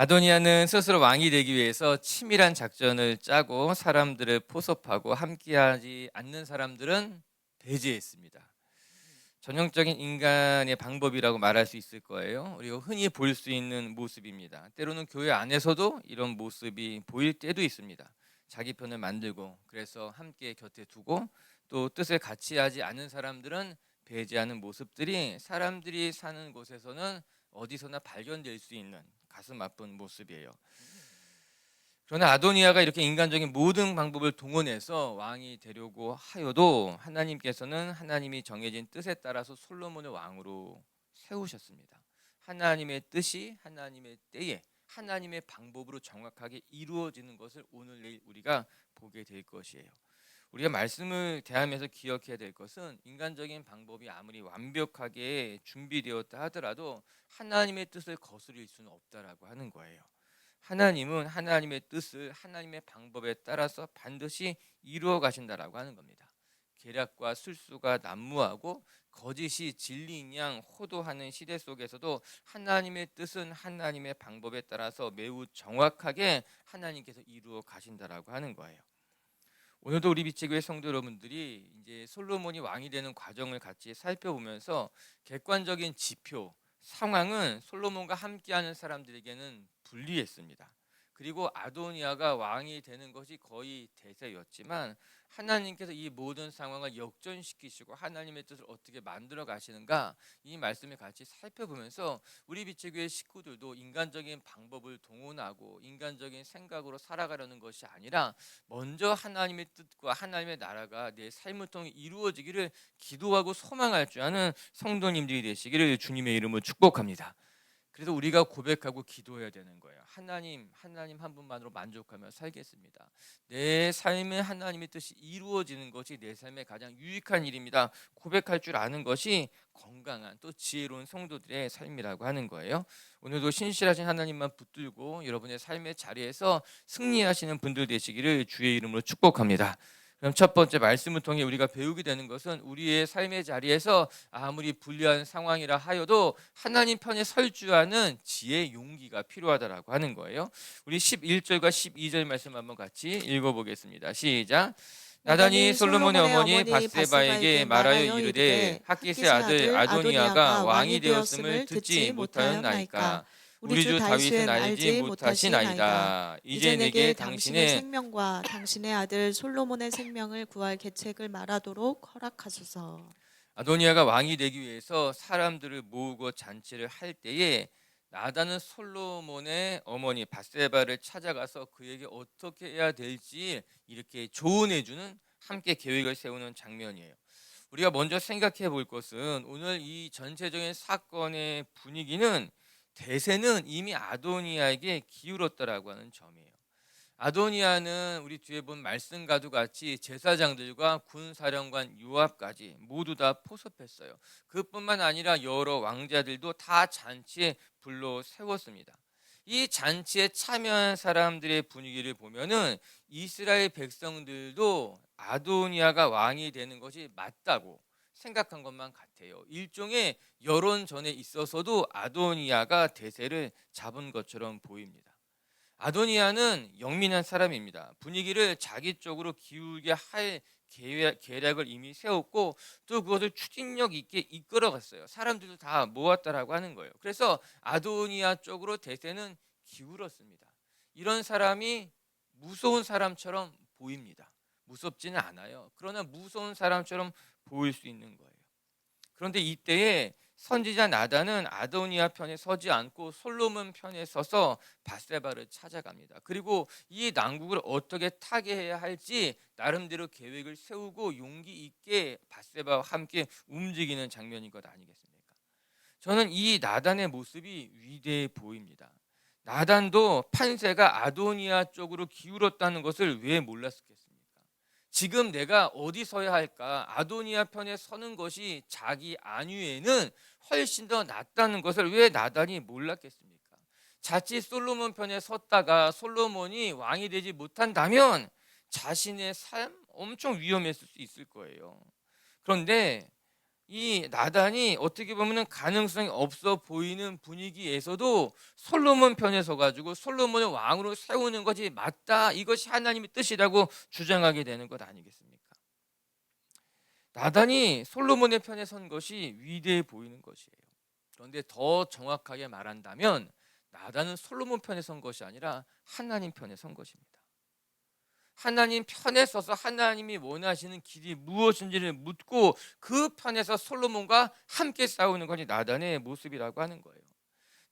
아도니아는 스스로 왕이 되기 위해서 치밀한 작전을 짜고 사람들을 포섭하고 함께하지 않는 사람들은 배제했습니다. 전형적인 인간의 방법이라고 말할 수 있을 거예요. 그리고 흔히 볼 수 있는 모습입니다. 때로는 교회 안에서도 이런 모습이 보일 때도 있습니다. 자기 편을 만들고 그래서 함께 곁에 두고 또 뜻을 같이 하지 않은 사람들은 배제하는 모습들이 사람들이 사는 곳에서는 어디서나 발견될 수 있는 가슴 아픈 모습이에요. 그러나 아도니아가 이렇게 인간적인 모든 방법을 동원해서 왕이 되려고 하여도 하나님께서는 하나님이 정해진 뜻에 따라서 솔로몬을 왕으로 세우셨습니다. 하나님의 뜻이 하나님의 때에 하나님의 방법으로 정확하게 이루어지는 것을 오늘 내일 우리가 보게 될 것이에요. 우리가 말씀을 대하면서 기억해야 될 것은 인간적인 방법이 아무리 완벽하게 준비되었다 하더라도 하나님의 뜻을 거스릴 수는 없다라고 하는 거예요. 하나님은 하나님의 뜻을 하나님의 방법에 따라서 반드시 이루어 가신다라고 하는 겁니다. 계략과 술수가 난무하고 거짓이 진리인 양 호도하는 시대 속에서도 하나님의 뜻은 하나님의 방법에 따라서 매우 정확하게 하나님께서 이루어 가신다라고 하는 거예요. 오늘도 우리 비치교회 성도 여러분들이 이제 솔로몬이 왕이 되는 과정을 같이 살펴보면서 객관적인 지표, 상황은 솔로몬과 함께하는 사람들에게는 불리했습니다. 그리고 아도니아가 왕이 되는 것이 거의 대세였지만 하나님께서 이 모든 상황을 역전시키시고 하나님의 뜻을 어떻게 만들어 가시는가 이 말씀을 같이 살펴보면서 우리 비치교회 식구들도 인간적인 방법을 동원하고 인간적인 생각으로 살아가려는 것이 아니라 먼저 하나님의 뜻과 하나님의 나라가 내 삶을 통해 이루어지기를 기도하고 소망할 줄 아는 성도님들이 되시기를 주님의 이름으로 축복합니다. 그래서 우리가 고백하고 기도해야 되는 거예요. 하나님, 하나님 한 분만으로 만족하며 살겠습니다. 내 삶에 하나님의 뜻이 이루어지는 것이 내 삶의 가장 유익한 일입니다. 고백할 줄 아는 것이 건강한 또 지혜로운 성도들의 삶이라고 하는 거예요. 오늘도 신실하신 하나님만 붙들고 여러분의 삶의 자리에서 승리하시는 분들 되시기를 주의 이름으로 축복합니다. 그럼 첫 번째 말씀을 통해 우리가 배우게 되는 것은 우리의 삶의 자리에서 아무리 불리한 상황이라 하여도 하나님 편에 설줄 아는 지혜 용기가 필요하다라고 하는 거예요. 우리 11절과 12절 말씀 한번 같이 읽어 보겠습니다. 시작. 나단이 솔로몬의 어머니 바세바에게 말하여 이르되 학기스의 아들 아도니아가 왕이 되었음을 듣지 못하였나이까 우리 주 다윗은 알지 못하시나이다. 이제 내게 당신의 생명과 당신의 아들 솔로몬의 생명을 구할 계책을 말하도록 허락하소서. 아도니아가 왕이 되기 위해서 사람들을 모으고 잔치를 할 때에 나단은 솔로몬의 어머니 바세바를 찾아가서 그에게 어떻게 해야 될지 이렇게 조언해 주는 함께 계획을 세우는 장면이에요. 우리가 먼저 생각해 볼 것은 오늘 이 전체적인 사건의 분위기는 대세는 이미 아도니아에게 기울었다라고 하는 점이에요. 아도니아는 우리 뒤에 본 말씀과도 같이 제사장들과 군사령관 요압까지 모두 다 포섭했어요. 그뿐만 아니라 여러 왕자들도 다 잔치에 불러 세웠습니다. 이 잔치에 참여한 사람들의 분위기를 보면은 이스라엘 백성들도 아도니아가 왕이 되는 것이 맞다고 생각한 것만 같아요. 일종의 여론전에 있어서도 아도니아가 대세를 잡은 것처럼 보입니다. 아도니아는 영민한 사람입니다. 분위기를 자기 쪽으로 기울게 할 계략 을 이미 세웠고 또 그것을 추진력 있게 이끌어갔어요. 사람들도 다 모았다라고 하는 거예요. 그래서 아도니아 쪽으로 대세는 기울었습니다. 이런 사람이 무서운 사람처럼 보입니다. 무섭지는 않아요. 그러나 무서운 사람처럼 보일 수 있는 거예요. 그런데 이때에 선지자 나단은 아도니아 편에 서지 않고 솔로몬 편에 서서 바세바를 찾아갑니다. 그리고 이 난국을 어떻게 타개해야 할지 나름대로 계획을 세우고 용기 있게 바세바와 함께 움직이는 장면인 것 아니겠습니까? 저는 이 나단의 모습이 위대해 보입니다. 나단도 판세가 아도니아 쪽으로 기울었다는 것을 왜 몰랐겠습니까? 지금 내가 어디 서야 할까? 아도니아 편에 서는 것이 자기 안위에는 훨씬 더 낫다는 것을 왜 나단이 몰랐겠습니까? 자칫 솔로몬 편에 섰다가 솔로몬이 왕이 되지 못한다면 자신의 삶 엄청 위험했을 수 있을 거예요. 그런데 이 나단이 어떻게 보면은 가능성이 없어 보이는 분위기에서도 솔로몬 편에 서 가지고 솔로몬을 왕으로 세우는 것이 맞다. 이것이 하나님의 뜻이라고 주장하게 되는 것 아니겠습니까? 나단이 솔로몬의 편에 선 것이 위대해 보이는 것이에요. 그런데 더 정확하게 말한다면 나단은 솔로몬 편에 선 것이 아니라 하나님 편에 선 것입니다. 하나님 편에 서서 하나님이 원하시는 길이 무엇인지를 묻고 그 편에서 솔로몬과 함께 싸우는 것이 나단의 모습이라고 하는 거예요.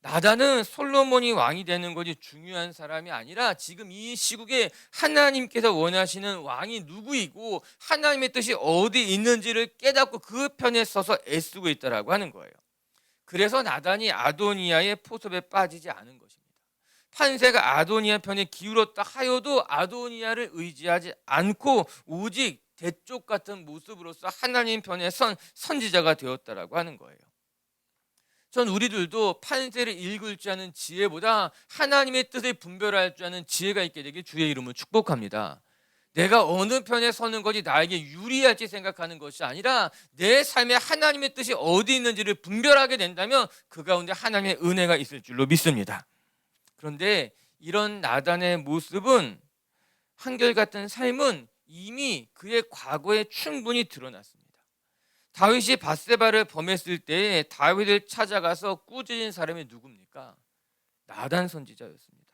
나단은 솔로몬이 왕이 되는 것이 중요한 사람이 아니라 지금 이 시국에 하나님께서 원하시는 왕이 누구이고 하나님의 뜻이 어디 있는지를 깨닫고 그 편에 서서 애쓰고 있다라고 하는 거예요. 그래서 나단이 아도니아의 포섭에 빠지지 않은 것입니다. 판세가 아도니아 편에 기울었다 하여도 아도니아를 의지하지 않고 오직 대쪽 같은 모습으로서 하나님 편에 선 선지자가 되었다라고 하는 거예요. 전 우리들도 판세를 읽을 줄 아는 지혜보다 하나님의 뜻을 분별할 줄 아는 지혜가 있게 되길 주의 이름으로 축복합니다. 내가 어느 편에 서는 것이 나에게 유리할지 생각하는 것이 아니라 내 삶에 하나님의 뜻이 어디 있는지를 분별하게 된다면 그 가운데 하나님의 은혜가 있을 줄로 믿습니다. 그런데 이런 나단의 모습은 한결같은 삶은 이미 그의 과거에 충분히 드러났습니다. 다윗이 바세바를 범했을 때 다윗을 찾아가서 꾸짖은 사람이 누굽니까? 나단 선지자였습니다.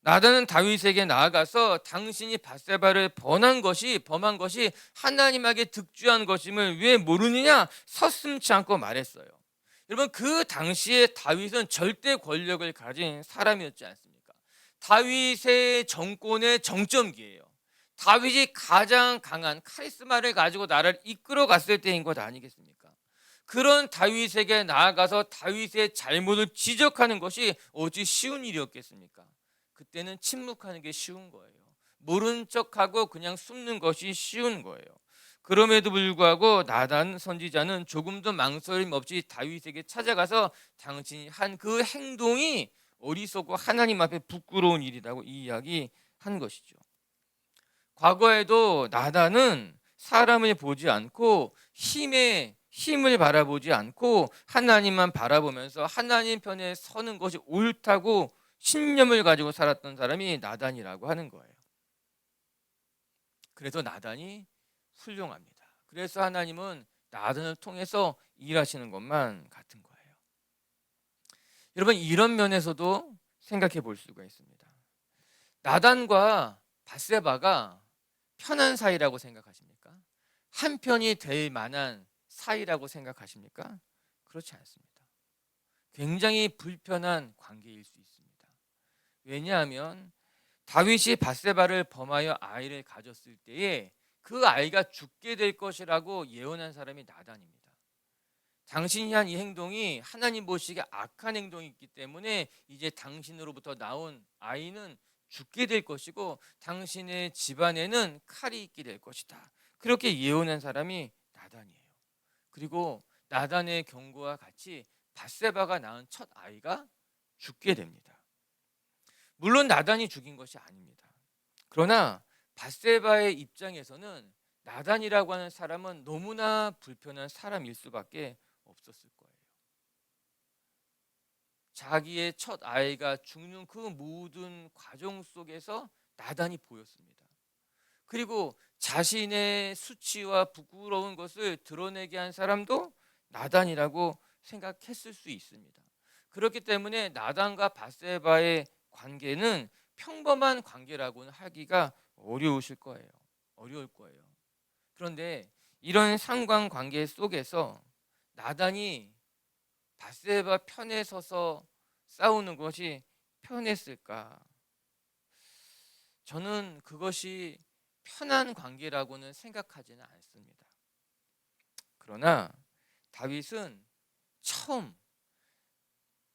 나단은 다윗에게 나아가서 당신이 바세바를 번한 것이 범한 것이 하나님에게 득주한 것임을 왜 모르느냐 서슴치 않고 말했어요. 여러분 그 당시에 다윗은 절대 권력을 가진 사람이었지 않습니까? 다윗의 정권의 정점기예요. 다윗이 가장 강한 카리스마를 가지고 나라를 이끌어 갔을 때인 것 아니겠습니까? 그런 다윗에게 나아가서 다윗의 잘못을 지적하는 것이 어찌 쉬운 일이었겠습니까? 그때는 침묵하는 게 쉬운 거예요. 모른 척하고 그냥 숨는 것이 쉬운 거예요. 그럼에도 불구하고 나단 선지자는 조금도 망설임 없이 다윗에게 찾아가서 당신이 한 그 행동이 어리석고 하나님 앞에 부끄러운 일이라고 이야기한 것이죠. 과거에도 나단은 사람을 보지 않고 힘의 힘을 바라보지 않고 하나님만 바라보면서 하나님 편에 서는 것이 옳다고 신념을 가지고 살았던 사람이 나단이라고 하는 거예요. 그래서 나단이 훌륭합니다. 그래서 하나님은 나단을 통해서 일하시는 것만 같은 거예요. 여러분 이런 면에서도 생각해 볼 수가 있습니다. 나단과 바세바가 편한 사이라고 생각하십니까? 한편이 될 만한 사이라고 생각하십니까? 그렇지 않습니다. 굉장히 불편한 관계일 수 있습니다. 왜냐하면 다윗이 바세바를 범하여 아이를 가졌을 때에 그 아이가 죽게 될 것이라고 예언한 사람이 나단입니다. 당신이 한 이 행동이 하나님 보시기에 악한 행동이기 때문에 이제 당신으로부터 나온 아이는 죽게 될 것이고 당신의 집안에는 칼이 있게 될 것이다. 그렇게 예언한 사람이 나단이에요. 그리고 나단의 경고와 같이 바세바가 낳은 첫 아이가 죽게 됩니다. 물론 나단이 죽인 것이 아닙니다. 그러나 바세바의 입장에서는 나단이라고 하는 사람은 너무나 불편한 사람일 수밖에 없었을 거예요. 자기의 첫 아이가 죽는 그 모든 과정 속에서 나단이 보였습니다. 그리고 자신의 수치와 부끄러운 것을 드러내게 한 사람도 나단이라고 생각했을 수 있습니다. 그렇기 때문에 나단과 바세바의 관계는 평범한 관계라고는 하기가 어려우실 거예요. 어려울 거예요. 그런데 이런 상관관계 속에서 나단이 바세바 편에 서서 싸우는 것이 편했을까? 저는 그것이 편한 관계라고는 생각하지는 않습니다. 그러나 다윗은 처음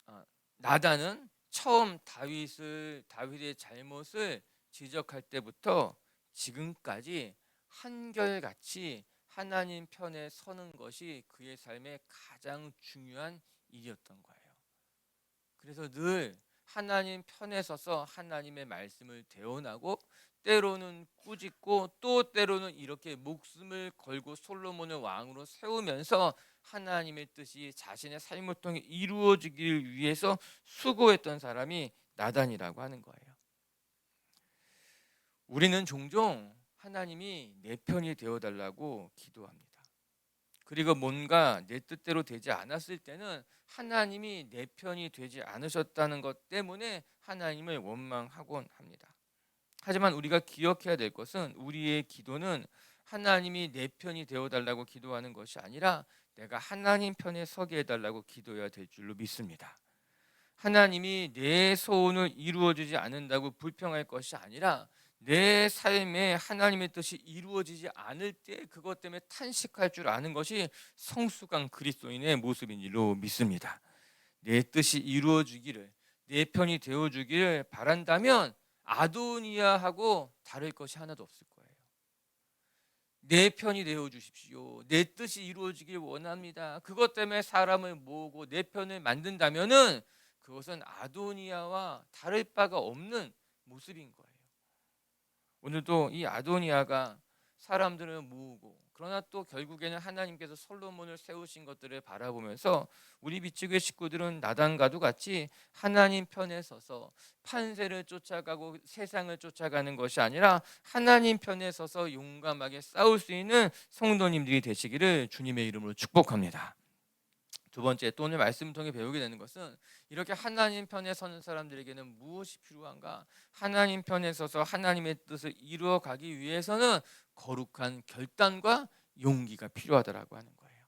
아, 나단은 처음 다윗을 다윗의 잘못을 지적할 때부터 지금까지 한결같이 하나님 편에 서는 것이 그의 삶의 가장 중요한 일이었던 거예요. 그래서 늘 하나님 편에 서서 하나님의 말씀을 대언하고 때로는 꾸짖고 또 때로는 이렇게 목숨을 걸고 솔로몬을 왕으로 세우면서 하나님의 뜻이 자신의 삶을 통해 이루어지기를 위해서 수고했던 사람이 나단이라고 하는 거예요. 우리는 종종 하나님이 내 편이 되어 달라고 기도합니다. 그리고 뭔가 내 뜻대로 되지 않았을 때는 하나님이 내 편이 되지 않으셨다는 것 때문에 하나님을 원망하곤 합니다. 하지만 우리가 기억해야 될 것은 우리의 기도는 하나님이 내 편이 되어 달라고 기도하는 것이 아니라 내가 하나님 편에 서게 해 달라고 기도해야 될 줄로 믿습니다. 하나님이 내 소원을 이루어 주지 않는다고 불평할 것이 아니라 내 삶에 하나님의 뜻이 이루어지지 않을 때 그것 때문에 탄식할 줄 아는 것이 성숙한 그리스도인의 모습인 줄로 믿습니다. 내 뜻이 이루어지기를 내 편이 되어 주기를 바란다면 아도니아하고 다를 것이 하나도 없을 거예요. 내 편이 되어 주십시오. 내 뜻이 이루어지길 원합니다. 그것 때문에 사람을 모으고 내 편을 만든다면은 그것은 아도니아와 다를 바가 없는 모습인 거예요. 오늘도 이 아도니아가 사람들을 모으고 그러나 또 결국에는 하나님께서 솔로몬을 세우신 것들을 바라보면서 우리 비치교회 식구들은 나단과도 같이 하나님 편에 서서 판세를 쫓아가고 세상을 쫓아가는 것이 아니라 하나님 편에 서서 용감하게 싸울 수 있는 성도님들이 되시기를 주님의 이름으로 축복합니다. 두 번째 또 오늘 말씀 통해 배우게 되는 것은 이렇게 하나님 편에 서는 사람들에게는 무엇이 필요한가? 하나님 편에 서서 하나님의 뜻을 이루어 가기 위해서는 거룩한 결단과 용기가 필요하다라고 하는 거예요.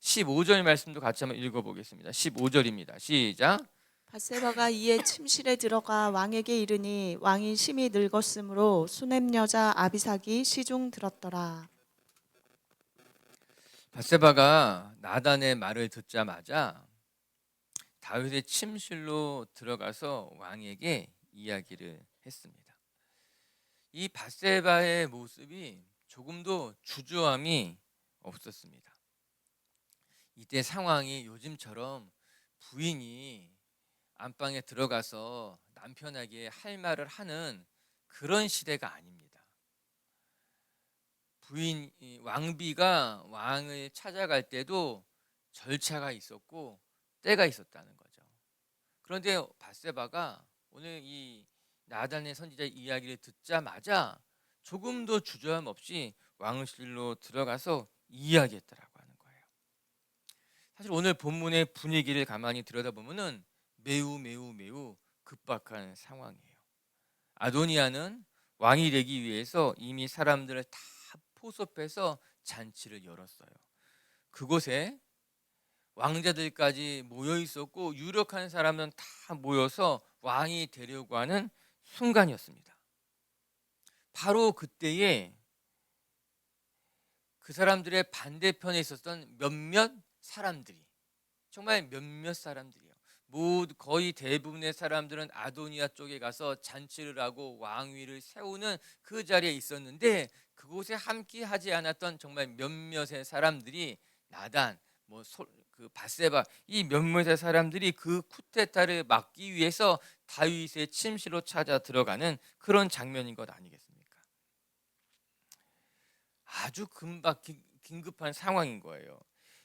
15절 말씀도 같이 한번 읽어 보겠습니다. 15절입니다. 시작. 바세바가 이에 침실에 들어가 왕에게 이르니 왕이 심히 늙었으므로 수냄 여자 아비삭이 시중 들었더라. 바세바가 나단의 말을 듣자마자 다윗의 침실로 들어가서 왕에게 이야기를 했습니다. 이 바세바의 모습이 조금도 주저함이 없었습니다. 이때 상황이 요즘처럼 부인이 안방에 들어가서 남편에게 할 말을 하는 그런 시대가 아닙니다. 부인 이 왕비가 왕을 찾아갈 때도 절차가 있었고 때가 있었다는 거죠. 그런데 바세바가 오늘 이 나단의 선지자 이야기를 듣자마자 조금도 주저함 없이 왕실로 들어가서 이야기했다라고 하는 거예요. 사실 오늘 본문의 분위기를 가만히 들여다보면은 매우 매우 매우 급박한 상황이에요. 아도니아는 왕이 되기 위해서 이미 사람들을 다 포섭해서 잔치를 열었어요. 그곳에 왕자들까지 모여 있었고 유력한 사람은 다 모여서 왕이 되려고 하는 순간이었습니다. 바로 그때에 그 사람들의 반대편에 있었던 몇몇 사람들이 정말 몇몇 사람들이요. 모두 거의 대부분의 사람들은 아도니아 쪽에 가서 잔치를 하고 왕위를 세우는 그 자리에 있었는데 그곳에 함께하지 않았던 정말 몇몇의 사람들이 나단 뭐그 바세바 이 몇몇의 사람들이 그 쿠데타를 막기 위해서 다윗의 침실로 찾아 들어가는 그런 장면인 것 아니겠습니까? 아주 금박 기- 긴급한 상황인 거예요.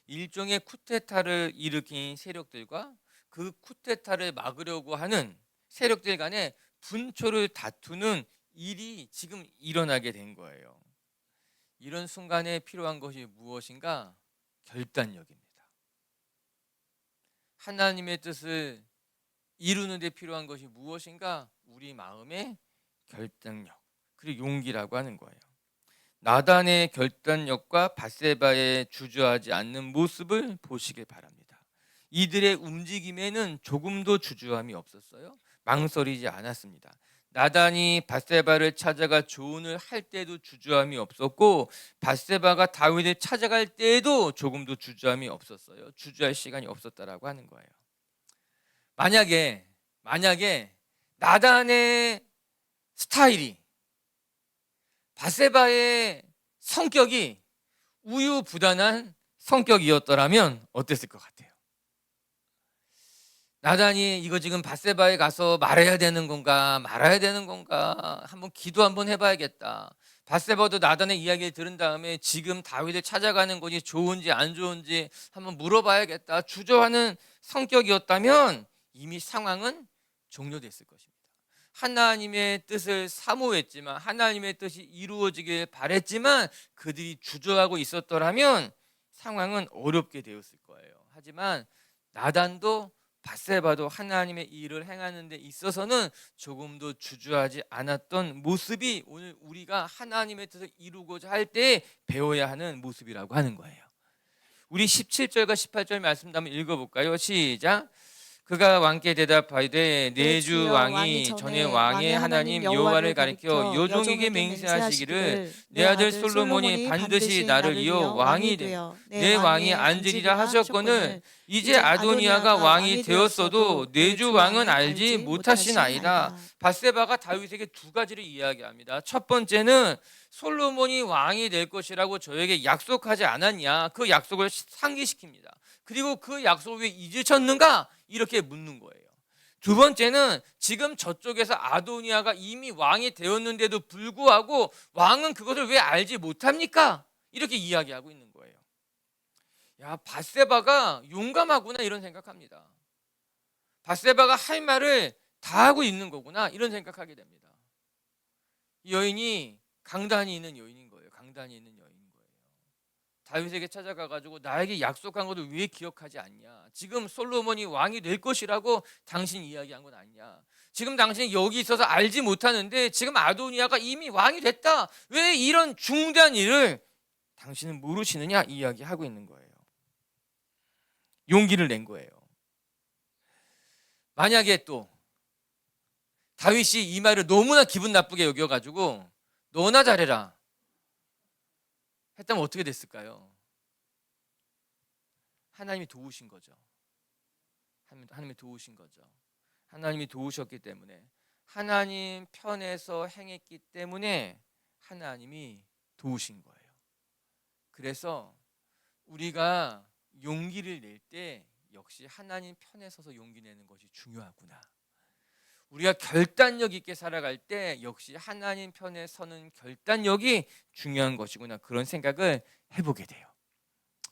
일종의 쿠데타를 일으킨 세력들과 그 쿠데타를 막으려고 하는 세력들 간의 분초를 다투는 일이 지금 일어나게 된 거예요. 이런 순간에 필요한 것이 무엇인가? 결단력입니다. 하나님의 뜻을 이루는 데 필요한 것이 무엇인가? 우리 마음의 결단력 그리고 용기라고 하는 거예요. 나단의 결단력과 바세바의 주저하지 않는 모습을 보시길 바랍니다. 이들의 움직임에는 조금도 주저함이 없었어요. 망설이지 않았습니다. 나단이 바세바를 찾아가 조언을 할 때도 주저함이 없었고 바세바가 다윗을 찾아갈 때에도 조금도 주저함이 없었어요. 주저할 시간이 없었다라고 하는 거예요. 만약에 만약에 나단의 스타일이 바세바의 성격이 우유부단한 성격이었더라면 어땠을 것 같아요? 나단이 이거 지금 바세바에 가서 말해야 되는 건가 말아야 되는 건가 한번 기도 한번 해봐야겠다. 바세바도 나단의 이야기를 들은 다음에 지금 다윗을 찾아가는 것이 좋은지 안 좋은지 한번 물어봐야겠다. 주저하는 성격이었다면 이미 상황은 종료됐을 것입니다. 하나님의 뜻을 사모했지만 하나님의 뜻이 이루어지길 바랬지만 그들이 주저하고 있었더라면 상황은 어렵게 되었을 거예요. 하지만 나단도 바세바도 하나님의 일을 행하는 데 있어서는 조금도 주저하지 않았던 모습이 오늘 우리가 하나님의 뜻을 이루고자 할 때 배워야 하는 모습이라고 하는 거예요. 우리 17절과 18절 말씀 한번 읽어볼까요? 시작. 그가 왕께 대답하되 내주 왕이 전에 왕의 하나님 여호와를 가리켜 여종에게 맹세하시기를 내 아들 솔로몬이 반드시 나를 이어 왕이 되어 내 왕이 앉으리라 하셨거늘 이제 아도니아가 왕이 되었어도 내주 왕은 알지 못하시나이다. 바세바가 다윗에게 두 가지를 이야기합니다. 첫 번째는 솔로몬이 왕이 될 것이라고 저에게 약속하지 않았냐? 그 약속을 상기시킵니다. 그리고 그 약속을 왜 잊으셨는가? 이렇게 묻는 거예요. 두 번째는 지금 저쪽에서 아도니아가 이미 왕이 되었는데도 불구하고 왕은 그것을 왜 알지 못합니까? 이렇게 이야기하고 있는 거예요. 야, 바세바가 용감하구나 이런 생각합니다. 바세바가 할 말을 다 하고 있는 거구나 이런 생각하게 됩니다. 이 여인이 강단이 있는 여인인 거예요. 강단이 있는 여인인 거예요. 다윗에게 찾아가 가지고 나에게 약속한 것을 왜 기억하지 않냐? 지금 솔로몬이 왕이 될 것이라고 당신 이야기한 건 아니냐? 지금 당신이 여기 있어서 알지 못하는데 지금 아도니아가 이미 왕이 됐다. 왜 이런 중대한 일을 당신은 모르시느냐 이야기하고 있는 거예요. 용기를 낸 거예요. 만약에 또 다윗이 이 말을 너무나 기분 나쁘게 여겨가지고 너나 잘해라 했다면 어떻게 됐을까요? 하나님이 도우신 거죠. 하나님- 하나님이 도우신 거죠. 하나님이 도우셨기 때문에 하나님 편에서 행했기 때문에 하나님이 도우신 거예요. 그래서 우리가 용기를 낼 때 역시 하나님 편에 서서 용기 내는 것이 중요하구나. 우리가 결단력 있게 살아갈 때 역시 하나님 편에 서는 결단력이 중요한 것이구나 그런 생각을 해보게 돼요.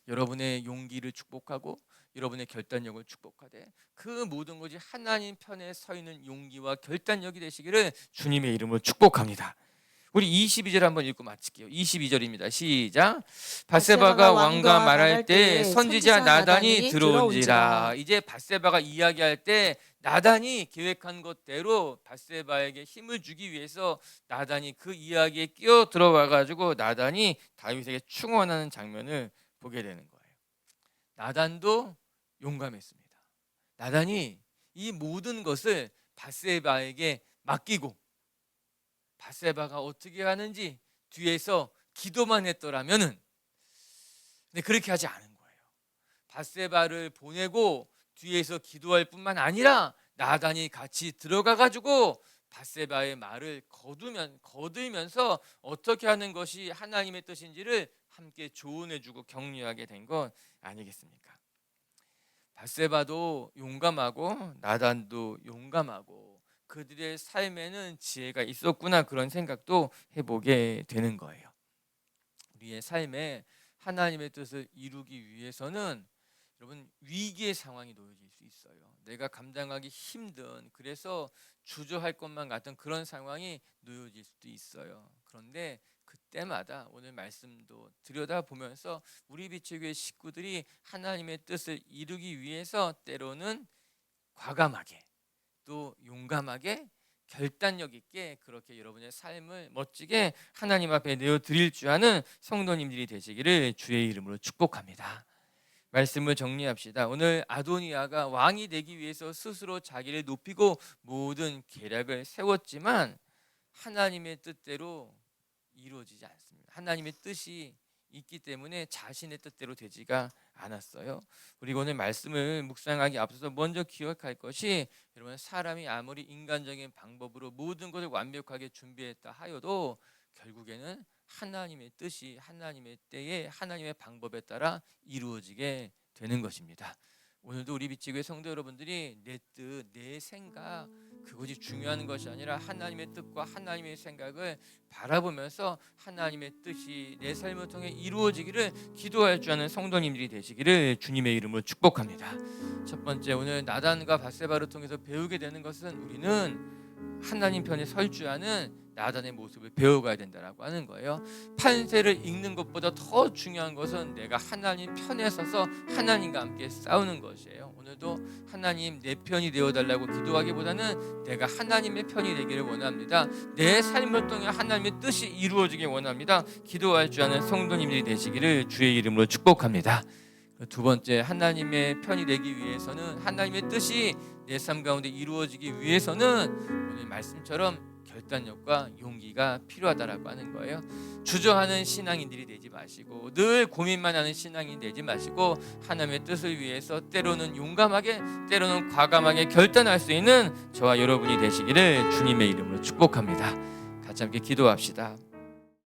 여러분의 용기를 축복하고 여러분의 결단력을 축복하되 그 모든 것이 하나님 편에 서 있는 용기와 결단력이 되시기를 주님의 이름으로 축복합니다. 우리 22절 한번 읽고 마칠게요. 22절입니다. 시작. 바세바가 왕과 말할 때 선지자 나단이 들어온지라. 이제 바세바가 이야기할 때 나단이 계획한 것대로 바세바에게 힘을 주기 위해서 나단이 그 이야기에 끼어 들어와 가지고 나단이 다윗에게 충원하는 장면을 보게 되는 거예요. 나단도 용감했습니다. 나단이 이 모든 것을 바세바에게 맡기고 바세바가 어떻게 하는지 뒤에서 기도만 했더라면은 근데 그렇게 하지 않은 거예요. 바세바를 보내고 뒤에서 기도할 뿐만 아니라 나단이 같이 들어가 가지고 바세바의 말을 거두면 거들면서 어떻게 하는 것이 하나님의 뜻인지를 함께 조언해주고 격려하게 된 것 아니겠습니까? 바세바도 용감하고 나단도 용감하고 그들의 삶에는 지혜가 있었구나 그런 생각도 해보게 되는 거예요. 우리의 삶에 하나님의 뜻을 이루기 위해서는 여러분 위기의 상황이 놓여질 수 있어요. 내가 감당하기 힘든 그래서 주저할 것만 같은 그런 상황이 놓여질 수도 있어요. 그런데 그때마다 오늘 말씀도 들여다 보면서 우리 비추교회 식구들이 하나님의 뜻을 이루기 위해서 때로는 과감하게 또 용감하게 결단력 있게 그렇게 여러분의 삶을 멋지게 하나님 앞에 내어 드릴 줄 아는 성도님들이 되시기를 주의 이름으로 축복합니다. 말씀을 정리합시다. 오늘 아도니아가 왕이 되기 위해서 스스로 자기를 높이고 모든 계략을 세웠지만 하나님의 뜻대로 이루어지지 않습니다. 하나님의 뜻이 있기 때문에 자신의 뜻대로 되지가 않았어요. 그리고 오늘 말씀을 묵상하기 앞서서 먼저 기억할 것이 여러분 사람이 아무리 인간적인 방법으로 모든 것을 완벽하게 준비했다 하여도 결국에는 하나님의 뜻이 하나님의 때에 하나님의 방법에 따라 이루어지게 되는 것입니다. 오늘도 우리 빛지교회 성도 여러분들이 내 뜻, 내 생각 그것이 중요한 것이 아니라 하나님의 뜻과 하나님의 생각을 바라보면서 하나님의 뜻이 내 삶을 통해 이루어지기를 기도할 줄 아는 성도님들이 되시기를 주님의 이름으로 축복합니다. 첫 번째 오늘 나단과 바세바를 통해서 배우게 되는 것은 우리는 하나님 편에 설 줄 아는 나단의 모습을 배워가야 된다라고 하는 거예요. 판세를 읽는 것보다 더 중요한 것은 내가 하나님 편에 서서 하나님과 함께 싸우는 것이에요. 오늘도 하나님 내 편이 되어 달라고 기도하기보다는 내가 하나님의 편이 되기를 원합니다. 내 삶을 통해 하나님의 뜻이 이루어지길 원합니다. 기도할 줄 아는 성도님들이 되시기를 주의 이름으로 축복합니다. 두 번째 하나님의 편이 되기 위해서는 하나님의 뜻이 내 삶 가운데 이루어지기 위해서는 오늘 말씀처럼 결단력과 용기가 필요하다라고 하는 거예요. 주저하는 신앙인들이 되지 마시고 늘 고민만 하는 신앙인 되지 마시고 하나님의 뜻을 위해서 때로는 용감하게 때로는 과감하게 결단할 수 있는 저와 여러분이 되시기를 주님의 이름으로 축복합니다. 같이 함께 기도합시다.